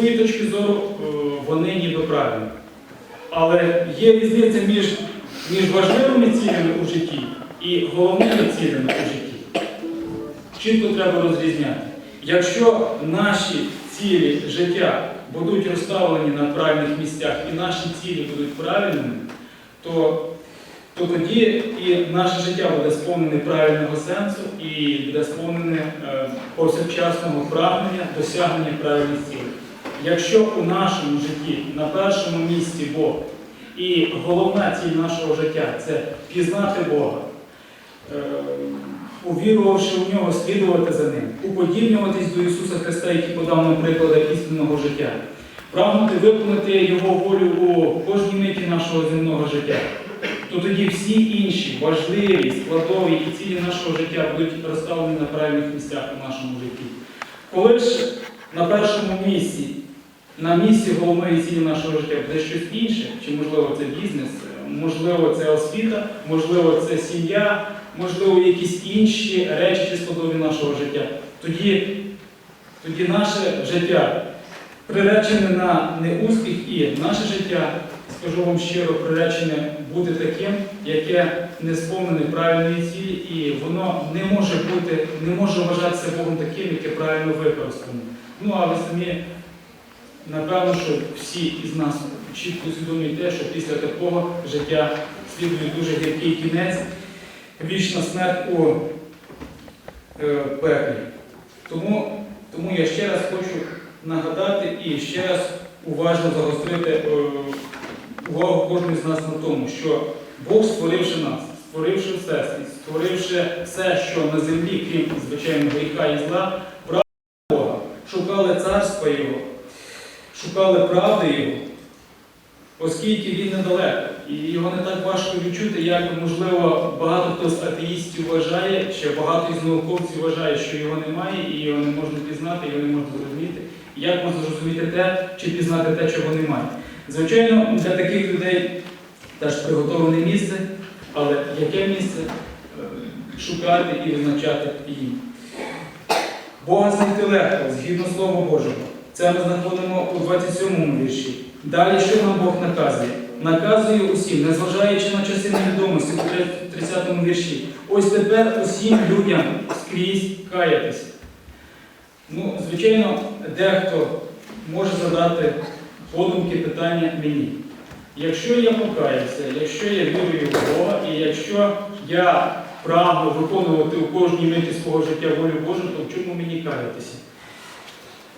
людської точки зору е, вони ніби правильні. Але є різниця між, між важливими цілями у житті і головними цілями у житті. Чітко треба розрізняти. Якщо наші цілі життя будуть розставлені на правильних місцях і наші цілі будуть правильними, то, то тоді і наше життя буде сповнене правильного сенсу і буде сповнене е, повсякчасного прагнення досягнення правильних цілей. Якщо у нашому житті на першому місці Бог і головна ціль нашого життя це пізнати Бога, е, увірувавши в нього, слідувати за ним, уподібнюватись до Ісуса Христа, який подав нам приклади істинного життя, прагнути виконати Його волю у кожній миті нашого земного життя, то тоді всі інші важливі, складові і цілі нашого життя будуть розставлені на правильних місцях у нашому житті. Коли ж на першому місці, на місці головної цілі нашого життя буде щось інше, чи можливо це бізнес, можливо, це освіта, можливо, це сім'я, можливо, якісь інші речі чи складові нашого життя. Тоді, тоді наше життя приречене на неуспіх і наше життя, скажу вам щиро, приречене бути таким, яке не сповнене правильної цілі, і воно не може бути, не може вважатися Богом таким, яке правильно використане. Ну, а ви самі, напевно, що всі із нас чітко усвідомлюють те, що після такого життя слідує дуже гіркий кінець, вічна смерть у е, пеклі. Тому, тому я ще раз хочу нагадати і ще раз уважно загострити е, увагу кожного з нас на тому, що Бог, створивши нас, створивши всесвіт, створивши все, що на землі, крім звичайно гріха і зла, правди Бога, шукали царства Його, шукали правди Його, оскільки він недалеко. І його не так важко відчути, як, можливо, багато хто з атеїстів вважає, ще багато із науковців вважає, що його немає, і його не можна пізнати, його не можна зрозуміти. Як можна зрозуміти те, чи пізнати те, чого немає? Звичайно, для таких людей теж приготовлене місце, але яке місце е, шукати і визначати їм? Бога знайти легко, згідно Слова Божого. Це ми знаходимо у 27 вірші. Далі що нам Бог наказує? Наказує усім, незважаючи на часи невідомості у 30 вірші. Ось тепер усім людям скрізь каятися. Ну, звичайно, дехто може задати подумки питання мені. Якщо я покаюся, якщо я вірую в Бога, і якщо я прагну виконувати у кожній миті свого життя волю Божу, то в чому мені каятися?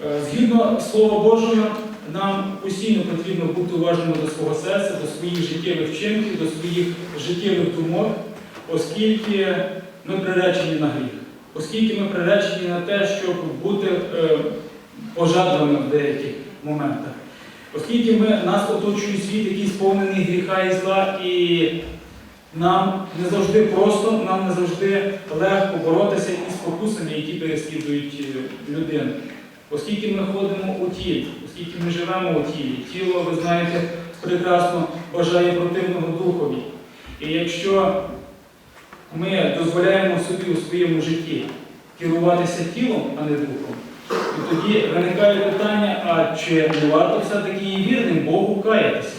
Е, Згідно Слова Божого, нам постійно потрібно бути уважними до свого серця, до своїх життєвих вчинків, до своїх життєвих думок, оскільки ми приречені на гріх, оскільки ми приречені на те, щоб бути е, пожадливими в деяких моментах. Оскільки ми, нас оточує світ, який сповнений гріха і зла, і нам не завжди просто, нам не завжди легко боротися із спокусами, які переслідують е, людину. Оскільки ми ходимо у тілі, оскільки ми живемо у тілі, тіло, ви знаєте, прекрасно бажає противного духові. І якщо ми дозволяємо собі у своєму житті керуватися тілом, а не духом, і тоді виникає питання, а чи не варто все-таки і вірним Богу каятися?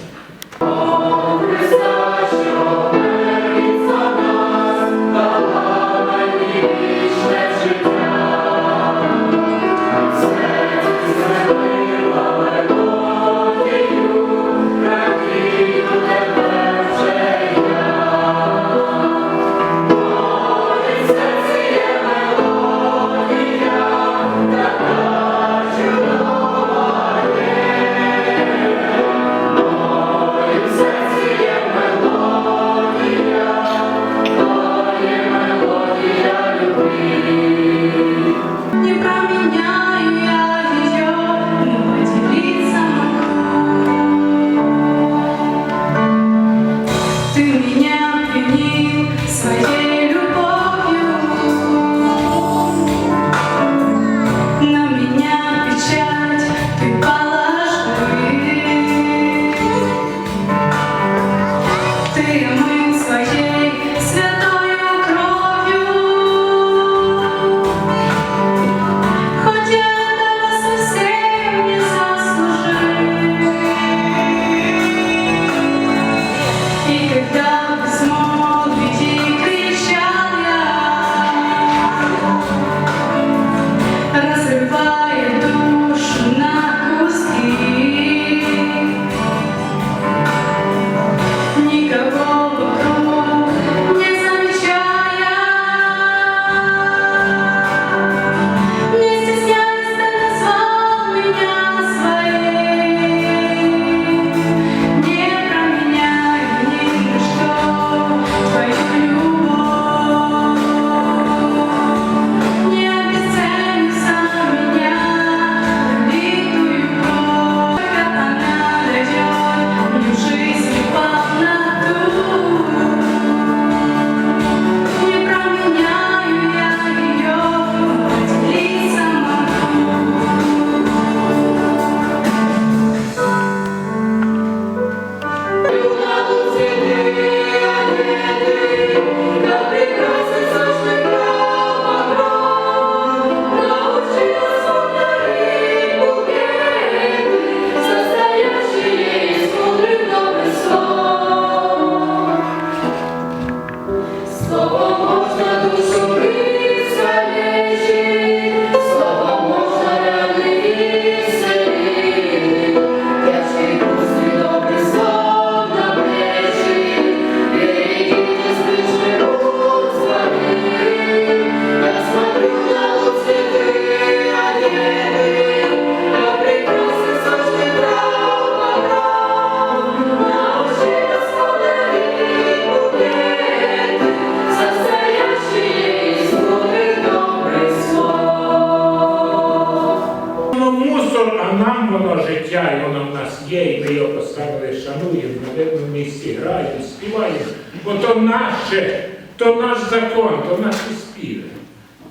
Життя, і воно в нас є, і ми його поставили, шануємо, на видному місці граємо, співаємо. Бо то наше, то наш закон, то наші співи,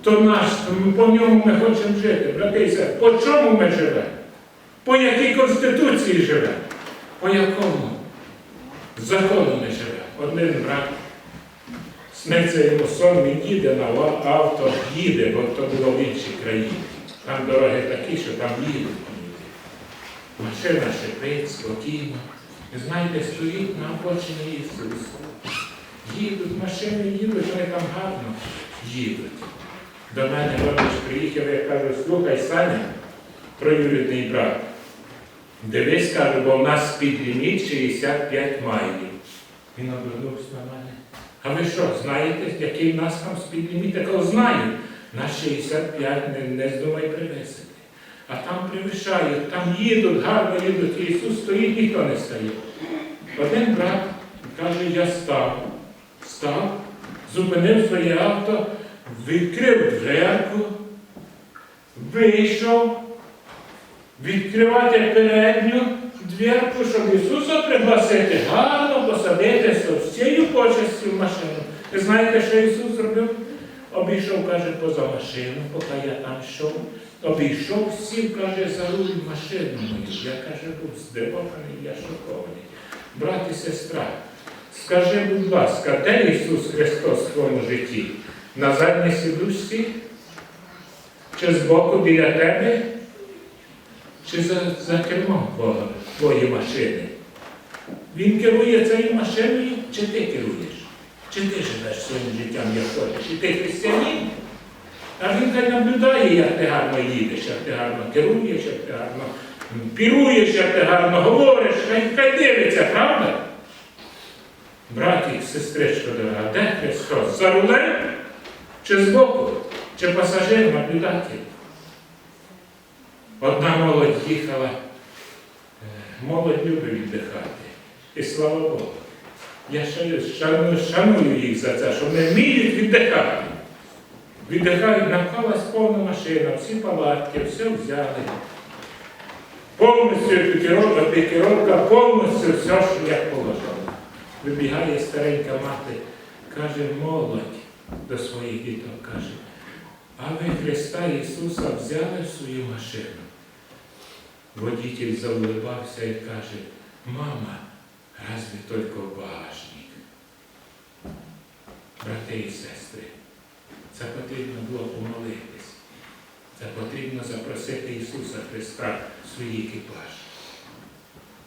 то наш, по ньому ми хочемо жити. Брати по чому ми живемо? По якій конституції живемо? По якому закону ми живемо? Один брат сниться йому сон, він їде на авто, їде, бо то було в іншій країні. Там дороги такі, що там їдуть. Машина шипить спокійно. Знаєте, стоїть на обочині Ісус. Їдуть машини, їдуть, вони там гарно їдуть. До мене родич приїхав, я кажу, слухай, Саня, троюрідний брат. Дивись, кажу, бо в нас підліміт 65 майлів. Він обернувся на мене. А ви що, знаєте, який в нас там спідліміт? Я кажу, знаю. На 65 не, не здумай привезти. А там превишають, там їдуть, гарно їдуть, Ісус стоїть, ніхто не стає. Один брат каже, я став, став, зупинив своє авто, відкрив дверку, вийшов, відкривати передню дверку, щоб Ісуса пригласити, гарно посадити з всією почестю в машину. Ви знаєте, що Ісус зробив? Обійшов, каже, поза машину, поки я там йшов. Обійшов, сів, каже, за руль машину мою. Я каже, був здивований, я шокований. Брат і сестра, скажи, будь ласка, де Ісус Христос в твоєму житті? На задній сідушці? Чи збоку біля тебе? Чи за, за кермом твоєї машини? Він керує цією машиною, чи ти керуєш? Чи ти живеш своїм життям, як хочеш? І ти християнин? А він хай наблюдає, як ти гарно їдеш, як ти гарно керуєш, як ти гарно піруєш, як ти гарно говориш, хай, хай дивиться, правда? Братік, сестричко дорога, де Христос? За рулем? Чи збоку? Чи пасажир, наблюдатель? Одна молодь їхала, е, молодь любить віддихати. І слава Богу. Я шаную, шаную, їх за це, що вони вміють віддихати. Віддихають, навкалась повна машина, всі палатки, все взяли. Повністю екіпіровка, повністю все, що як положено. Вибігає старенька мати, каже, молодь до своїх діток, каже, а ви Христа Ісуса взяли в свою машину. Водитель заулибався і каже, мама, разве только в багажник. Брати і сестри, це потрібно було помолитись. Це потрібно запросити Ісуса Христа в свій екіпаж.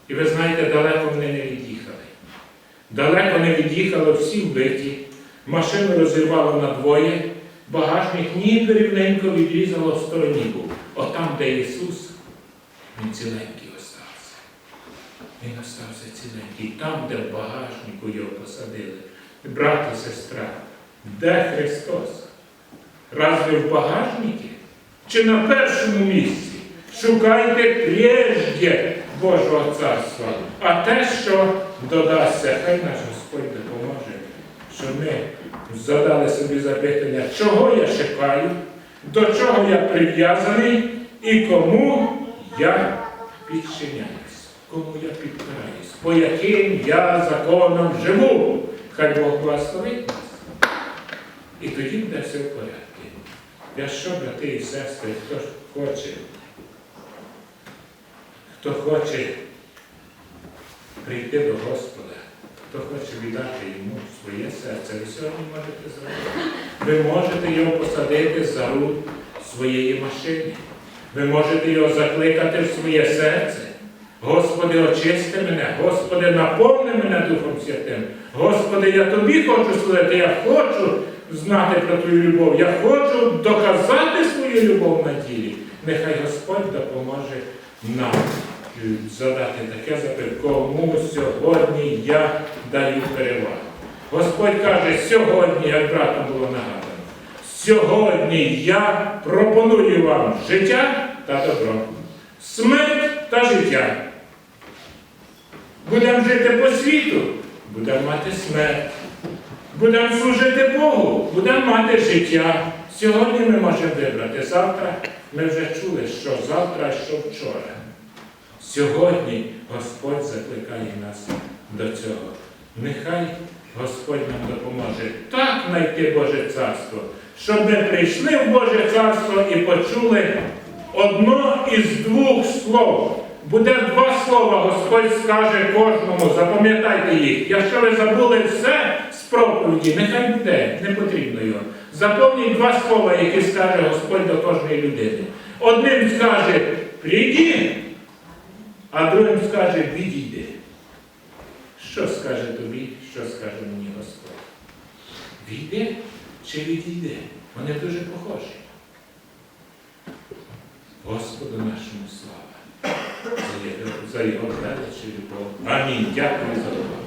І ви знаєте, далеко вони не від'їхали. Далеко не від'їхали всі вбиті. Машину розірвало на двоє, багажник ніби рівненько відрізало в стороні був. Отам, де Ісус, він ціленький. Він остався ціленький. Там, де в багажнику його посадили. Брат і сестра, де Христос? Разве в багажнику? Чи на першому місці? Шукайте прежде Божого царства, а те, що додасться, хай наш Господь допоможе, щоб ми задали собі запитання, чого я шукаю, до чого я прив'язаний і кому я підчиняюсь, кому я підпираюсь, по яким я законам живу. Хай Бог благословить нас. І тоді буде все в порядку. Якщо, брати і сестри, хто хоче, хто хоче прийти до Господа, хто хоче віддати йому своє серце, ви сьогодні можете зробити. Ви можете його посадити за руль своєї машини. Ви можете його закликати в своє серце. Господи, очисти мене, Господи, наповни мене Духом Святим. Господи, я тобі хочу служити, я хочу знати про Твою любов. Я хочу доказати свою любов на ділі. Нехай Господь допоможе нам задати таке запитання, кому сьогодні я даю перевагу. Господь каже, сьогодні, як братам було нагадано, сьогодні я пропоную вам життя та добро, смерть та життя. Будемо жити по світу, будемо мати смерть. Будемо служити Богу, будемо мати життя. Сьогодні ми можемо вибрати. Завтра ми вже чули, що завтра, що вчора. Сьогодні Господь закликає нас до цього. Нехай Господь нам допоможе так знайти Боже царство, щоб ми прийшли в Боже царство і почули одно із двох слов. Буде два слова, Господь скаже кожному, запам'ятайте їх. Якщо ви забули все з проповіді, нехай буде, не потрібно його. Запомніть два слова, які скаже Господь до кожної людини. Одним скаже прийди, а другим скаже відійди. Що скаже тобі, що скаже мені Господь? Війди чи відійди? Вони дуже похожі. Господу нашому слава за його, за його велич і любов. Амінь. Дякую за увагу.